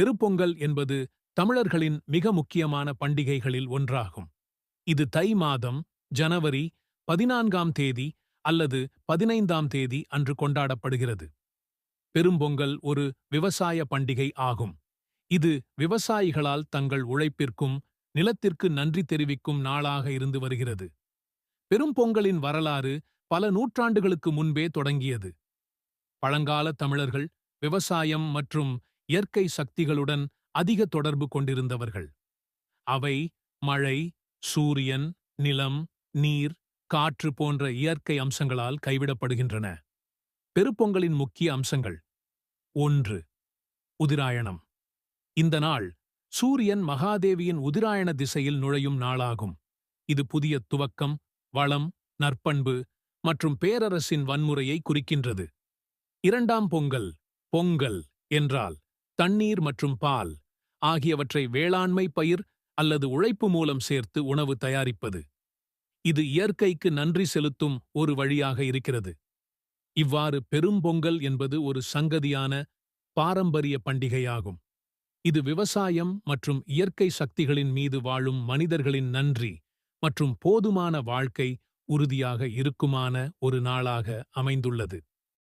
பெருப்பொங்கல் என்பது தமிழர்களின் மிக முக்கியமான பண்டிகைகளில் ஒன்றாகும். இது தை மாதம் ஜனவரி பதினான்காம் தேதி அல்லது பதினைந்தாம் தேதி அன்று கொண்டாடப்படுகிறது. பெரும்பொங்கல் ஒரு விவசாய பண்டிகை ஆகும். இது விவசாயிகளால் தங்கள் உழைப்பிற்கும் நிலத்திற்கு நன்றி தெரிவிக்கும் நாளாக இருந்து வருகிறது. பெரும்பொங்கலின் வரலாறு பல நூற்றாண்டுகளுக்கு முன்பே தொடங்கியது. பழங்கால தமிழர்கள் விவசாயம் மற்றும் இயற்கை சக்திகளுடன் அதிக தொடர்பு கொண்டிருந்தவர்கள். அவை மழை சூரியன் நிலம் நீர் காற்று போன்ற இயற்கை அம்சங்களால் கைவிடப்படுகின்றன. பெருப்பொங்கலின் முக்கிய அம்சங்கள். ஒன்று உதிராயணம். இந்த நாள் சூரியன் மகாதேவியின் உதிராயண திசையில் நுழையும் நாளாகும். இது புதிய துவக்கம் வளம் நற்பண்பு மற்றும் பேரரசின் வன்முறையை குறிக்கின்றது. இரண்டாம் பொங்கல் பொங்கல் என்றால் தண்ணீர் மற்றும் பால் ஆகியவற்றை வேளாண்மை பயிர் அல்லது உழைப்பு மூலம் சேர்த்து உணவு தயாரிப்பது. இது இயற்கைக்கு நன்றி செலுத்தும் ஒரு வழியாக இருக்கிறது. இவ்வாறு பெரும்பொங்கல் என்பது ஒரு சங்கதியான பாரம்பரிய பண்டிகையாகும். இது விவசாயம் மற்றும் இயற்கை சக்திகளின் மீது வாழும் மனிதர்களின் நன்றி மற்றும் போதுமான வாழ்க்கை உறுதியாக இருக்குமான ஒரு நாளாக அமைந்துள்ளது.